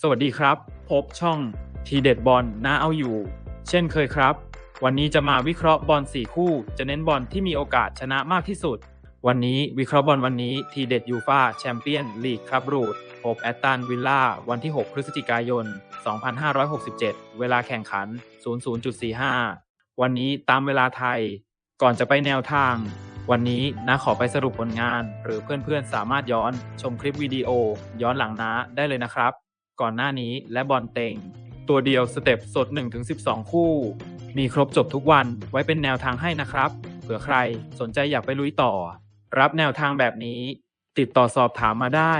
สวัสดีครับ พบช่องทีเด็ดบอลน่าเอาอยู่ เช่นเคยครับ วันนี้จะมาวิเคราะห์บอล4คู่ จะเน้นบอลที่มีโอกาสชนะมากที่สุด วันนี้วิเคราะห์บอลวันนี้ทีเด็ดยูฟาแชมเปี้ยนลีกครับรูดพบแอตตันวิลล่าวันที่ 6 พฤศจิกายน 2567 เวลาแข่งขัน 00.45 วันนี้ตามเวลาไทย ก่อนจะไปแนวทาง วันนี้น้าขอไปสรุปผลงาน หรือเพื่อนๆสามารถย้อนชมคลิปวิดีโอ ย้อนหลังน้าได้เลยนะครับ ก่อนหน้านี้และบอลเต็ง ตัวเดียวสเต็ปสด 1-12 คู่ มีครบจบทุกวันไว้เป็นแนวทางให้นะครับ เผื่อใครสนใจอยากไปลุยต่อ รับแนวทางแบบนี้ ติดต่อสอบถามมาได้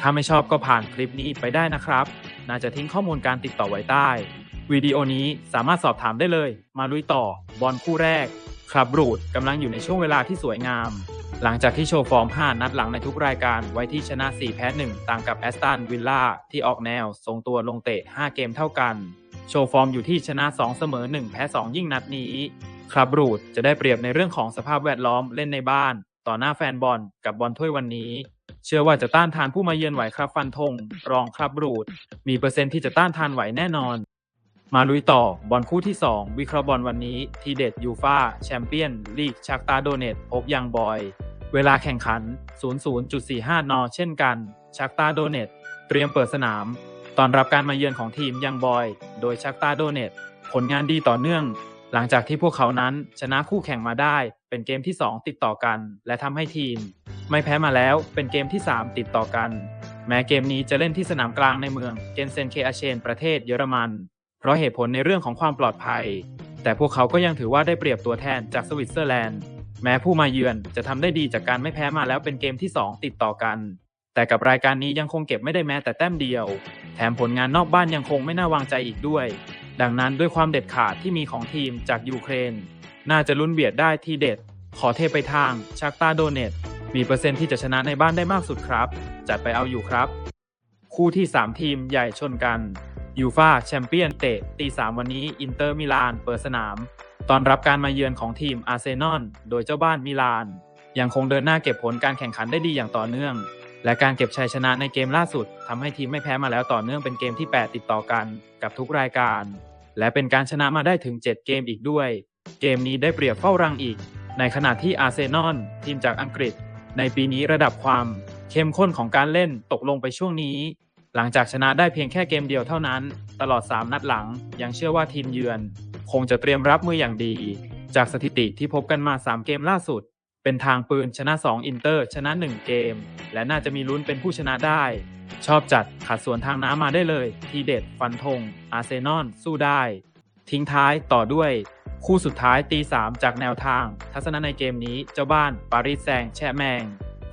ถ้าไม่ชอบก็ผ่านคลิปนี้ไปได้นะครับ น่าจะทิ้งข้อมูลการติดต่อไว้ใต้วิดีโอนี้สามารถสอบถามได้เลย มาลุยต่อบอลคู่แรกครับรูดกำลังอยู่ในช่วงเวลาที่สวยงาม หลังจากที่โชว์ฟอร์ม 5 นัดหลังในทุกรายการไว้ที่ชนะ 4 แพ้ 1 ต่างกับแอสตันวิลล่าที่ออกแนว ทรงตัวลงเตะ 5 เกมเท่ากัน โชว์ฟอร์มอยู่ที่ชนะ 2 เสมอ 1 แพ้ 2 ยิ่งนัดนี้ ครับรูดจะได้เปรียบในเรื่องของสภาพแวดล้อมเล่นในบ้าน ต่อหน้าแฟนบอลกับบอลถ้วยวันนี้ เชื่อว่าจะต้านทานผู้มาเยือนไหวครับฟันธงรองครับรูด มีเปอร์เซ็นต์ที่จะต้านทานไหวแน่นอน มาลุยต่อบอลคู่ที่ 2 วิเคราะห์บอลวันนี้ ทีเด็ดยูฟาแชมเปี้ยนลีกชักตาโดเนตพบยังบอย เวลาแข่งขัน 00.45 น เช่นกันชักตาโดเนตเตรียมเปิดสนามตอนรับการมาเยือนของทีมยังบอย โดยชักตาโดเนตผลงานดีต่อเนื่อง หลังจากที่พวกเขานั้นชนะคู่แข่งมาได้ เป็นเกมที่ 2 ติดต่อกัน และทำให้ทีม ไม่แพ้มาแล้วเป็นเกมที่ 3 ติดต่อกัน แม้เกมนี้จะเล่นที่สนามกลางในเมืองเกนเซนเคอาเชนประเทศเยอรมัน เพราะเหตุผลในเรื่องของความปลอดภัย แต่พวกเขาก็ยังถือว่าได้เปรียบตัวแทนจากสวิตเซอร์แลนด์ แม้ผู้มาเยือนจะทำได้ดีจากการไม่แพ้มาแล้วเป็นเกมที่ 2 ติดต่อกัน แต่กับรายการนี้ยังคงเก็บไม่ได้แม้แต่แต้มเดียว แถมผลงานนอกบ้านยังคงไม่น่าวางใจอีกด้วย ดังนั้นด้วยความเด็ดขาดที่มีของทีมจากยูเครน น่าจะลุ้นเบียดได้ที่เด็ด ขอเทไปทางชักตาโดเนตมีเปอร์เซ็นต์ที่จะชนะในบ้านได้มากสุดครับ จัดไปเอาอยู่ครับ คู่ที่ 3 ทีมใหญ่ชนกันยูฟาแชมเปี้ยนเตะตีสามวันนี้อินเตอร์มิลานเปิดสนาม ตอนรับการมาเยือนของทีมอาร์เซนอลโดยเจ้าบ้านมิลาน ยังคงเดินหน้าเก็บผลการแข่งขันได้ดีอย่างต่อเนื่อง และการเก็บชัยชนะในเกมล่าสุดทำให้ทีมไม่แพ้มาแล้วต่อเนื่องเป็นเกมที่ 8 ติดต่อกันกับทุกรายการ และเป็นการชนะมาได้ถึง 7 เกมอีกด้วย เกมนี้ได้เปรียบเฝ้ารังอีก ในขณะที่อาร์เซนอลทีมจากอังกฤษ ในปีนี้ระดับความเข้มข้นของการเล่นตกลงไปช่วงนี้ หลังจากชนะได้เพียงแค่เกมเดียวเท่านั้น ตลอด 3 นัดหลัง ยังเชื่อว่าทีมเยือน คงจะเตรียมรับมืออย่างดี จากสถิติที่พบกันมา 3 เกมล่าสุด เป็นทางปืนชนะ 2 อินเตอร์ ชนะ 1 เกม และน่าจะมีลุ้นเป็นผู้ชนะได้ ชอบจัดขัดสวนทางน้ำมาได้เลย ทีเด็ดฟันธงอาร์เซนอลสู้ได้ ทิ้งท้ายต่อด้วยคู่สุดท้ายตี 3 จากแนวทาง ทัศนะในเกมนี้เจ้าบ้านปารีสแซงแช่แมง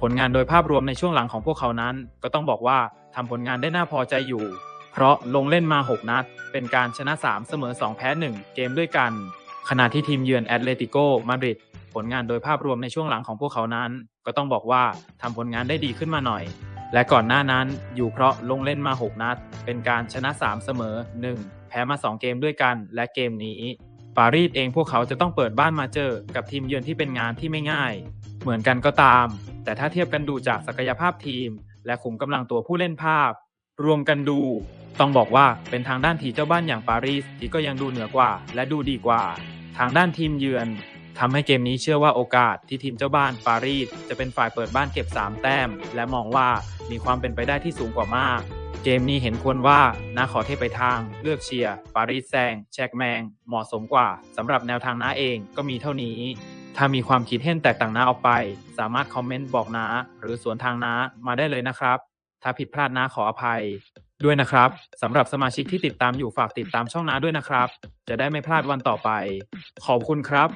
ผลงานโดยภาพรวมในช่วงหลังของพวกเขานั้น ก็ต้องบอกว่าทำผลงานได้น่าพอใจอยู่ เพราะลงเล่นมา 6 นัด เป็นการชนะ 3 เสมอ 2 แพ้ 1 เกมด้วยกัน ขณะที่ทีมเยือนแอตเลติโกมาดริดผลงานโดยภาพรวมในช่วงหลังของพวกเขานั้น ก็ต้องบอกว่าทำผลงานได้ดีขึ้นมาหน่อย และก่อนหน้านั้นอยู่เพราะลงเล่นมา 6 นัด เป็นการชนะ 3 เสมอ 1 แพ้มา 2 เกมด้วยกัน และเกมนี้ปารีสเองพวกเขาจะต้องเปิดบ้านมาเจอ กับทีมเยือนที่เป็นงานที่ไม่ง่าย เหมือนกันก็ตาม แต่ถ้าเทียบกันดูจากศักยภาพทีม และขุมกำลังตัวผู้เล่นภาพ รวมกันดู ต้องบอกว่าเป็นทางด้านทีเจ้าบ้านอย่างปารีสที่ก็ยังดูเหนือกว่า และดูดีกว่า ทางด้านทีมเยือนทำให้เกมนี้เชื่อว่าโอกาสที่ทีมเจ้าบ้านปารีสจะเป็นฝ่ายเปิดบ้านเก็บ 3 แต้ม และมองว่ามีความเป็นไปได้ที่สูงกว่ามาก เกมนี้เห็นควรว่าน้าขอเทไปทาง เลือกเชียร์ปารีสแซงแชกแมง เหมาะสมกว่าสำหรับแนวทางน้าเองก็มีเท่านี้ ถ้ามีความคิดเห็นแตกต่างน้าออกไป สามารถคอมเมนต์บอกน้าหรือสวนทางน้ามาได้เลยนะครับ ถ้าผิดพลาดน้าขออภัยด้วยนะครับสำหรับสมาชิกที่ติดตามอยู่ฝากติดตามช่องน้าด้วยนะครับ จะได้ไม่พลาดวันต่อไป ขอบคุณครับ